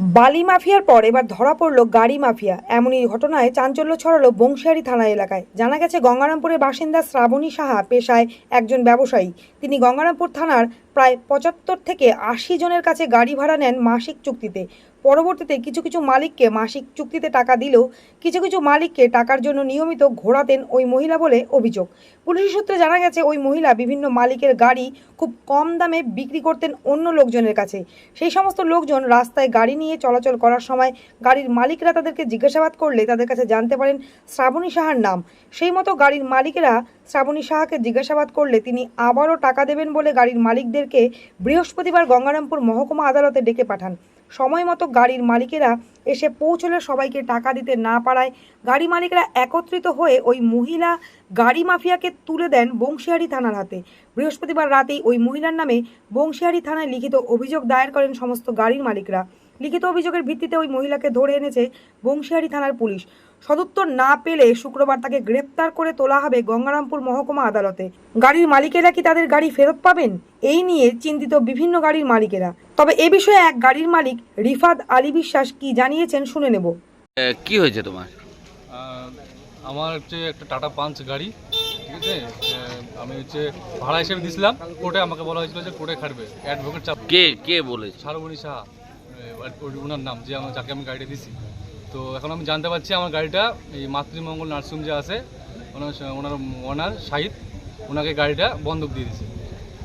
বালি মাফিয়ার পর এবার ধরা পড়ল গাড়ি মাফিয়া। এমনই ঘটনায় চাঞ্চল্য ছড়ালো বংশিয়ারি থানা এলাকায়। জানা গেছে, গঙ্গারামপুরের বাসিন্দা শ্রাবণী সাহা পেশায় একজন ব্যবসায়ী। তিনি গঙ্গারামপুর থানার প্রায় পঁচাত্তর থেকে আশি জনের কাছে গাড়ি ভাড়া নেন মাসিক চুক্তিতে। পরবর্তীতে কিছু কিছু মালিককে মাসিক চুক্তিতে টাকা দিলেও কিছু কিছু মালিককে টাকার জন্য নিয়মিত ঘোরাতেন ওই মহিলা বলে অভিযোগ। পুলিশ সূত্রে জানা গেছে, ওই মহিলা বিভিন্ন মালিকের গাড়ি খুব কম দামে বিক্রি করতেন অন্য লোকজনের কাছে। সেই সমস্ত লোকজন রাস্তায় গাড়ি নিয়ে চলাচল করার সময় গাড়ির মালিকরা তাদেরকে জিজ্ঞাসাবাদ করলে তাদের কাছে জানতে পারেন শ্রাবণী সাহার নাম। সেই মতো গাড়ির মালিকেরা শ্রাবণী সাহাকে জিজ্ঞাসাবাদ করলে তিনি আবারও টাকা দেবেন বলে গাড়ির মালিকদেরকে বৃহস্পতিবার গঙ্গারামপুর মহকুমা আদালতে ডেকে পাঠান। সময় মতো গাড়ির মালিকেরা এসে পৌঁছলে সবাইকে টাকা দিতে না পারায় গাড়ি মালিকরা একত্রিত হয়ে ওই মহিলা গাড়ি মাফিয়াকে তুলে দেন বংশিয়ারি থানার হাতে। বৃহস্পতিবার রাতেই ওই মহিলার নামে বংশিয়ারি থানায় লিখিত অভিযোগ দায়ের করেন সমস্ত গাড়ির মালিকরা। লিখিত অভিযোগের ভিত্তিতে ওই মহিলাকে ধরে এনেছে বংশিয়ারি থানার পুলিশ। সদুত্তর না পেলে শুক্রবার তাকে গ্রেপ্তার করে তোলা হবে গঙ্গারামপুর মহকুমা আদালতে। গাড়ির মালিকেরা কি তাদের গাড়ি ফেরত পাবেন? এই নিয়ে চিন্তিত বিভিন্ন গাড়ির মালিকেরা। তবে এ বিষয়ে এক গাড়ির মালিক রিফাত আলী বিশ্বাস কি জানিয়েছেন শুনে নেব। কি হয়েছে তোমার? আমার হচ্ছে একটা টাটা পাঞ্চ গাড়ি ঠিক আছে? আমি হচ্ছে ভাড়া হিসেবে দিয়েছিলাম কোর্টে আমাকে বলা হয়েছিল যে কোর্টে খাটবে অ্যাডভোকেট চাপ। কে কে বলেছে? সারবণী সাহা ওনার নাম যে আমার যাকে আমি গাড়িটা দিছি। তো এখন আমি জানতে পারছি আমার গাড়িটা এই মাতৃমঙ্গল নার্সিং যে আছে ওনার ওনার ওনার শাহিদ ওনাকে গাড়িটা বন্ধক দিয়ে দিয়েছে।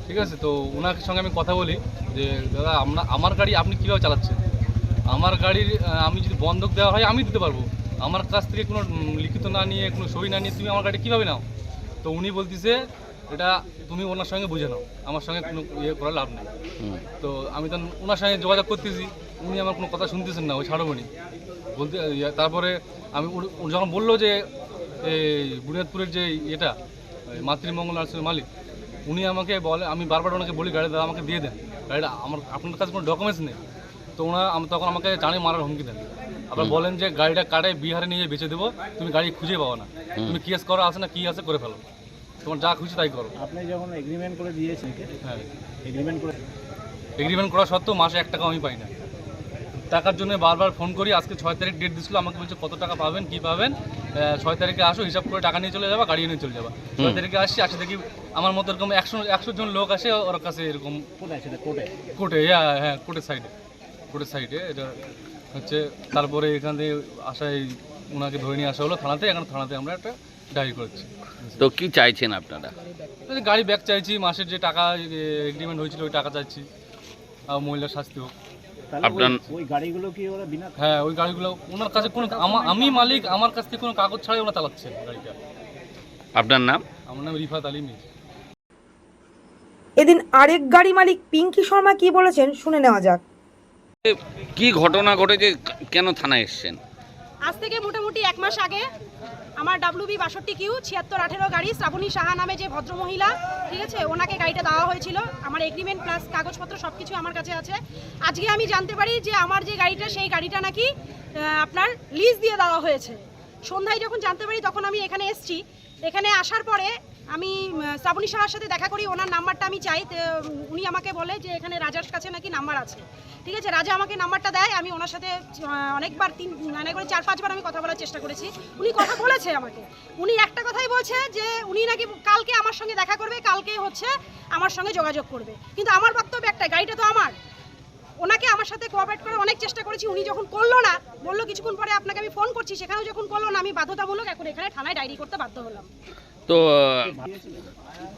ঠিক আছে? তো ওনার সঙ্গে আমি কথা বলি যে দাদা আমরা আমার গাড়ি আপনি কীভাবে চালাচ্ছেন? আমার গাড়ির আমি যদি বন্ধক দেওয়া হয় আমি দিতে পারব। আমার কাছ থেকে কোনো লিখিত না নিয়ে কোনো সই না নিয়ে তুমি আমার গাড়ি কীভাবে নাও? তো উনি বলতেছে এটা তুমি ওনার সঙ্গে বুঝে নাও। আমার সঙ্গে কোনো ইয়ে করার লাভ নেই। তো আমি তখন ওনার সঙ্গে যোগাযোগ করতেছি। উনি আমার কোনো কথা শুনতেছেন না ওই ছাড়বনি বলতে তারপরে আমি যখন বলল যে এই বুনিয়াদপুরের যে এটা ওই মাতৃমঙ্গল নার্সিংয়ের মালিক উনি আমাকে বলে আমি বারবার ওনাকে বলি গাড়ি দাদা আমাকে দিয়ে দেন। গাড়িটা আমার আপনার কাছে কোনো ডকুমেন্টস নেই। তো ওনা আম- তখন আমাকে জানে মারার হুমকি দেন। আবার বলেন যে গাড়িটা কাটায় বিহারে নিয়ে বেচে দেবো। তুমি গাড়ি খুঁজে পাবো না। তুমি কেস করা আছে না কি আছে করে ফেলো। তোমার যা খুশি তাই করো। আপনি যখন এগ্রিমেন্ট করে দিয়েছেন হ্যাঁ। এগ্রিমেন্ট করে এগ্রিমেন্ট করা সত্ত্বেও মাসে এক টাকাও আমি পাই না। টাকার জন্য বারবার ফোন করি আজকে ছয় তারিখ ডেট দিছিল আমাকে বলছে কত টাকা পাবেন কি পাবেন ছয় তারিখে আসো হিসাব করে টাকা নিয়ে চলে যাবা গাড়ি নিয়ে চলে যাবা। ছয় তারিখে আসছি আসে দেখি আমার মতো এরকম একশো একশো জন লোক আসে ওর কাছে এরকম কোটে হ্যাঁ হ্যাঁ কোটের সাইডে কোটের সাইডে এটা হচ্ছে তারপরে এখান থেকে আসায় ওনাকে ধরে নিয়ে আসা হলো থানাতে এখন থানাতে আমরা একটা ডায়েরি করছি। তো কি চাইছেন আপনারা? গাড়ি ব্যাগ চাইছি মাসের যে টাকা এগ্রিমেন্ট হয়েছিল ওই টাকা চাইছি আর মহিলার শাস্তি হোক। আপনার- ওই- ওই গাড়িগুলো কি ওরা বিনা হ্যাঁ ওই গাড়িগুলো ওনার কাছে কোনো আমি মালিক আমার কাছ থেকে কোনো কাগজ ছাড়াই ওরা চালাচ্ছে গাড়িটা। আপনার নাম? আমার নাম রিফাত আলী মির। এদিন আরেক গাড়ি মালিক পিঙ্কি শর্মা কি বলেছেন শুনে নেওয়া যাক। কি ঘটনা ঘটেছে কেন থানায় এসছেন? আজ থেকে মোটামুটি এক মাস আগে আমার ডাব্লিউ বি বাষট্টি কিউ ছিয়াত্তর আঠেরো গাড়ি, শ্রাবণী সাহা নামে যে ভদ্রমহিলা, ঠিক আছে? ওনাকে গাড়িটা দেওয়া হয়েছিল। আমার এগ্রিমেন্ট প্লাস কাগজপত্র সব কিছু আমার কাছে আছে। আজকে আমি জানতে পারি যে আমার যে গাড়িটা, সেই গাড়িটা নাকি আপনার লিজ দিয়ে দেওয়া হয়েছে। সন্ধ্যায় যখন জানতে পারি, তখন আমি এখানে এসেছি। এখানে আসার পরে আমি শ্রাবণী সাহার সাথে দেখা করি, ওনার নাম্বারটা আমি চাই। উনি আমাকে বলে যে এখানে রাজার কাছে নাকি নাম্বার আছে। ঠিক আছে রাজা আমাকে নাম্বারটা দেয় আমি ওনার সাথে অনেকবার তিন মানে করে চার পাঁচবার আমি কথা বলার চেষ্টা করেছি। উনি কথা বলেছে আমাকে। উনি একটা কথাই বলছে যে উনি নাকি কালকে আমার সঙ্গে দেখা করবে কালকে হচ্ছে আমার সঙ্গে যোগাযোগ করবে। কিন্তু আমার বক্তব্য একটাই গাড়িটা তো আমার। ওনাকে আমার সাথে কোঅপারেট করার অনেক চেষ্টা করেছি উনি যখন করল না বলল কিছুক্ষণ পরে আপনাকে আমি ফোন করছি সেখানেও যখন করল না আমি বাধ্যতামূলক এখন এখানে থানায় ডায়েরি করতে বাধ্য হলাম। তো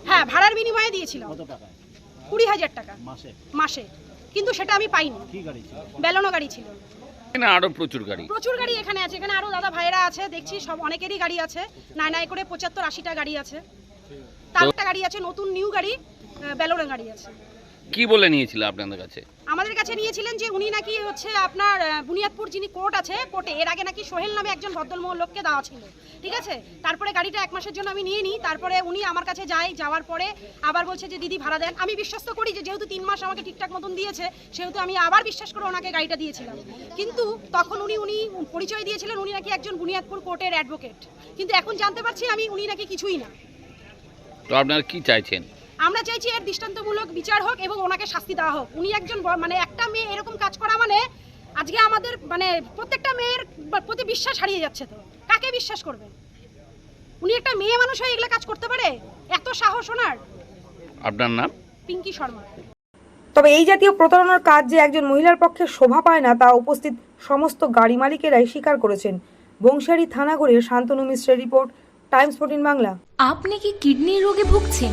হ্যাঁ ভাড়ার বিনিময়ে দিয়েছিলাম। কুড়ি হাজার টাকা। মাসে? মাসে। কিন্তু সেটা আমি পাইনি। কি গাড়ি ছিল? বেলনো গাড়ি ছিল। এখানে আরও প্রচুর গাড়ি। প্রচুর গাড়ি এখানে আছে। এখানে আরও দাদা ভাইরা আছে দেখছি সব অনেকেরই গাড়ি আছে। নাই নাই করে পঁচাত্তর আশিটা গাড়ি আছে। তার একটা গাড়ি আছে নতুন নিউ গাড়ি বেলনো গাড়ি আছে। কি বলে নিয়েছিল আপনাদের কাছে? আমাদের কাছে নিয়েছিলেন যে উনি নাকি হচ্ছে আপনার বুনিয়াদপুর যিনি কোর্ট আছে কোর্টে এর আগে নাকি সোহেল নামে একজন ভদ্রমহল লোককে দেওয়া ছিল। ঠিক আছে? তারপরে গাড়িটা এক মাসের জন্য আমি নিয়ে নিই তারপরে উনি আমার কাছে যায় যাওয়ার পরে আবার বলছে যে দিদি ভাড়া দেন। আমি বিশ্বাস করি যে যেহেতু তিন মাস আমাকে ঠিকঠাক মতন দিয়েছে সেহেতু আমি আবার বিশ্বাস করে ওনাকে গাড়িটা দিয়েছিলাম। কিন্তু তখন উনি উনি পরিচয় দিয়েছিলেন উনি নাকি একজন বুনিয়াদপুর কোর্টের অ্যাডভোকেট। কিন্তু এখন জানতে পারছি আমি উনি নাকি কিছুই না। তো আপনারা কি চাইছেন? আমরা চাইছি এর দৃষ্টান্তমূলক বিচার হোক এবং ওনাকে শাস্তি দেওয়া হোক। উনি একজন মানে একটা মেয়ে এরকম কাজ করা মানে আজকে আমাদের মানে প্রত্যেকটা মেয়ের প্রতি বিশ্বাস হারিয়ে যাচ্ছে তো। কাকে বিশ্বাস করবে উনি একটা মেয়ে মানুষ হয়ে এগুলো কাজ করতে পারে? এত সাহস ওনার। আপনার নাম? পিঙ্কি শর্মা। তবে এই জাতীয় প্রতারণার কাজ যে একজন মহিলার পক্ষে শোভা পায় না তা উপস্থিত সমস্ত গাড়ি মালিকেরাই স্বীকার করেছেন। বংশিয়ারি থানাগড়ের শান্তনু মিশ্রের রিপোর্ট টাইমস ফোর্টিন বাংলা। আপনি কি কিডনির রোগে ভুগছেন?